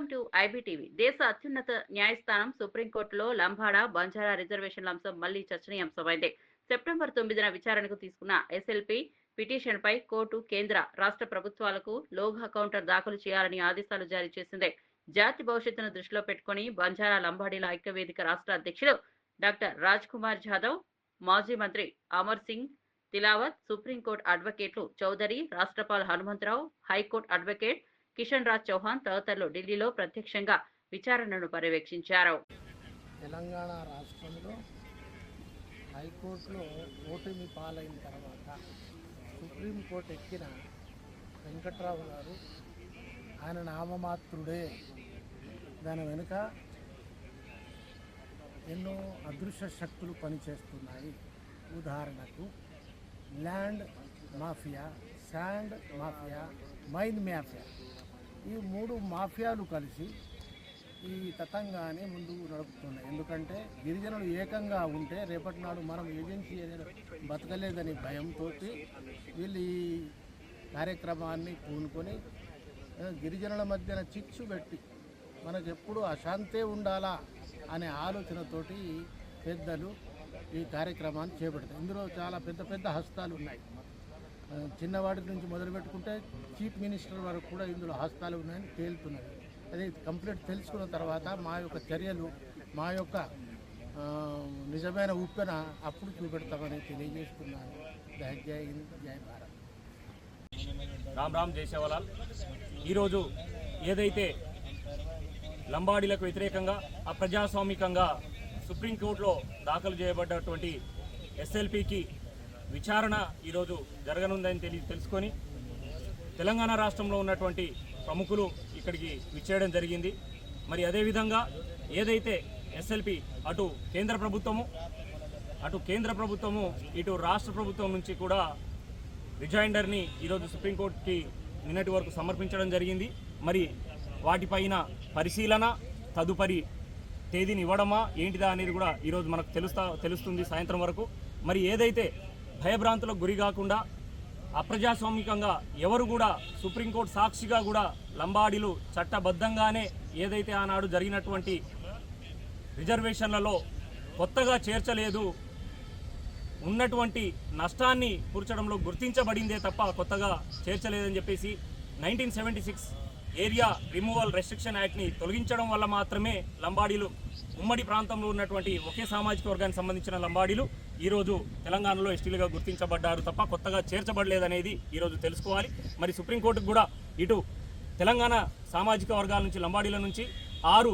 Welcome to IBTV. దేశ అత్యున్నత న్యాయస్థానం సుప్రీంకోర్టులో లంబాడా బంజారా రిజర్వేషన్ల అంశం మళ్ళీ చర్చనీయాంశమైంది. సెప్టెంబర్ తొమ్మిదిన విచారణకు తీసుకున్న ఎస్ఎల్పి పిటిషన్పై కోర్టు కేంద్ర రాష్ట్ర ప్రభుత్వాలకు లోగా కౌంటర్ దాఖలు చేయాలని ఆదేశాలు జారీ చేసింది. జాతి భవిష్యత్తును దృష్టిలో పెట్టుకుని బంజారా లంబాడీల ఐక్యవేదిక రాష్ట్ర అధ్యక్షుడు డాక్టర్ రాజ్ కుమార్ జాదవ్ మాజీ మంత్రి Amar Singh Tilavath supreme court అడ్వకేట్లు Chaudhary Rashtrapal Hanumantharao high court advocate Kishan Raj Chauhan తదితరులు ఢిల్లీలో ప్రత్యక్షంగా విచారణను పర్యవేక్షించారు. తెలంగాణ రాష్ట్రంలో హైకోర్టులో ఓటమి పాలైన తర్వాత సుప్రీంకోర్టు ఎక్కిన వెంకట్రావు గారు ఆయన నామమాత్రుడే. దాని వెనుక ఎన్నో అదృశ్య శక్తులు పనిచేస్తున్నాయి. ఉదాహరణకు land mafia sand mafia mine mafia. ఈ మూడు మాఫియాలు కలిసి ఈ తతంగాన్ని ముందుకు నడుపుతున్నాయి. ఎందుకంటే గిరిజనులు ఏకంగా ఉంటే రేపటి నాడు మనం ఏజెన్సీ ఏదైనా బతకలేదని భయంతో వీళ్ళు ఈ కార్యక్రమాన్ని పూనుకొని గిరిజనుల మధ్యన చిచ్చు పెట్టి మనకు ఎప్పుడు అశాంతే ఉండాలా అనే ఆలోచనతోటి పెద్దలు ఈ కార్యక్రమాన్ని చేపడతారు. ఇందులో చాలా పెద్ద పెద్ద హస్తాలు ఉన్నాయి. చిన్నవాటి నుంచి మొదలుపెట్టుకుంటే చీఫ్ మినిస్టర్ వరకు కూడా ఇందులో హస్తాలు ఉన్నాయని తేలుతున్నది. అది కంప్లీట్ తెలుసుకున్న తర్వాత మా యొక్క చర్యలు మా యొక్క నిజమైన ఉప్పెన అప్పుడు చూపెడతామని తెలియజేస్తున్నాను. జై హింద్ జై భారత్. రామ్ రామ్ జయసేవలాల్ ఈరోజు ఏదైతే లంబాడీలకు వ్యతిరేకంగా అప్రజాస్వామికంగా సుప్రీంకోర్టులో దాఖలు చేయబడ్డటువంటి ఎస్ఎల్పికి విచారణ ఈరోజు జరగనుందని తెలి తెలుసుకొని తెలంగాణ రాష్ట్రంలో ఉన్నటువంటి ప్రముఖులు ఇక్కడికి విచ్చేయడం జరిగింది. మరి అదేవిధంగా ఏదైతే ఎస్ఎల్పి అటు కేంద్ర ప్రభుత్వము అటు కేంద్ర ప్రభుత్వము ఇటు రాష్ట్ర ప్రభుత్వం నుంచి కూడా రిజైండర్ని ఈరోజు సుప్రీంకోర్టుకి నిన్నటి వరకు సమర్పించడం జరిగింది. మరి వాటిపైన పరిశీలన తదుపరి తేదీని ఇవ్వడమా ఏంటిదా అనేది కూడా ఈరోజు మనకు తెలుస్తా తెలుస్తుంది సాయంత్రం వరకు. మరి ఏదైతే భయభ్రాంతులకు గురి కాకుండా అప్రజాస్వామికంగా ఎవరు కూడా సుప్రీంకోర్టు సాక్షిగా కూడా లంబాడీలు చట్టబద్ధంగానే ఏదైతే ఆనాడు జరిగినటువంటి రిజర్వేషన్లలో కొత్తగా చేర్చలేదు ఉన్నటువంటి నష్టాన్ని కూర్చడంలో గుర్తించబడిందే తప్ప కొత్తగా చేర్చలేదని చెప్పేసి nineteen seventy six area removal restriction యాక్ట్ని తొలగించడం వల్ల మాత్రమే లంబాడీలు ఉమ్మడి ప్రాంతంలో ఉన్నటువంటి ఒకే సామాజిక వర్గానికి సంబంధించిన లంబాడీలు ఈరోజు తెలంగాణలో ఎస్టీలుగా గుర్తించబడ్డారు తప్ప కొత్తగా చేర్చబడలేదనేది ఈరోజు తెలుసుకోవాలి. మరి సుప్రీంకోర్టుకు కూడా ఇటు తెలంగాణ సామాజిక వర్గాల నుంచి లంబాడీల నుంచి ఆరు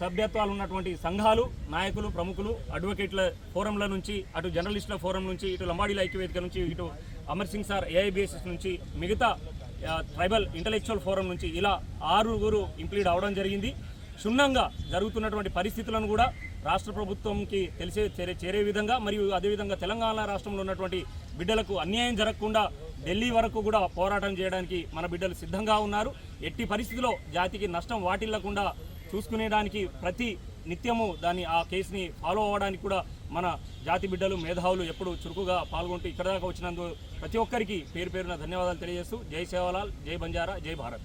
సభ్యత్వాలు ఉన్నటువంటి సంఘాలు నాయకులు ప్రముఖులు అడ్వకేట్ల ఫోరంల నుంచి అటు జర్నలిస్టుల ఫోరం నుంచి ఇటు లంబాడీల ఐక్యవేదిక నుంచి ఇటు అమర్ సింగ్ సార్ ఏఐబిఎస్ఎస్ నుంచి మిగతా ట్రైబల్ ఇంటలెక్చువల్ ఫోరం నుంచి ఇలా ఆరుగురు ఇంప్లీడ్ అవడం జరిగింది. క్షుణ్ణంగా జరుగుతున్నటువంటి పరిస్థితులను కూడా రాష్ట్ర ప్రభుత్వంకి తెలిసే చేరే చేరే విధంగా మరియు అదేవిధంగా తెలంగాణ రాష్ట్రంలో ఉన్నటువంటి బిడ్డలకు అన్యాయం జరగకుండా ఢిల్లీ వరకు కూడా పోరాటం చేయడానికి మన బిడ్డలు సిద్ధంగా ఉన్నారు. ఎట్టి పరిస్థితిలో జాతికి నష్టం వాటిల్లకుండా చూసుకునేదానికి ప్రతి నిత్యము దాన్ని ఆ కేసుని ఫాలో అవ్వడానికి కూడా మన జాతి బిడ్డలు మేధావులు ఎప్పుడు చురుకుగా పాల్గొంటూ ఇక్కడ దాకా వచ్చినందుకు ప్రతి ఒక్కరికి పేరు పేరున ధన్యవాదాలు తెలియజేస్తూ జై సేవలాల్ జై బంజారా జై భారత్.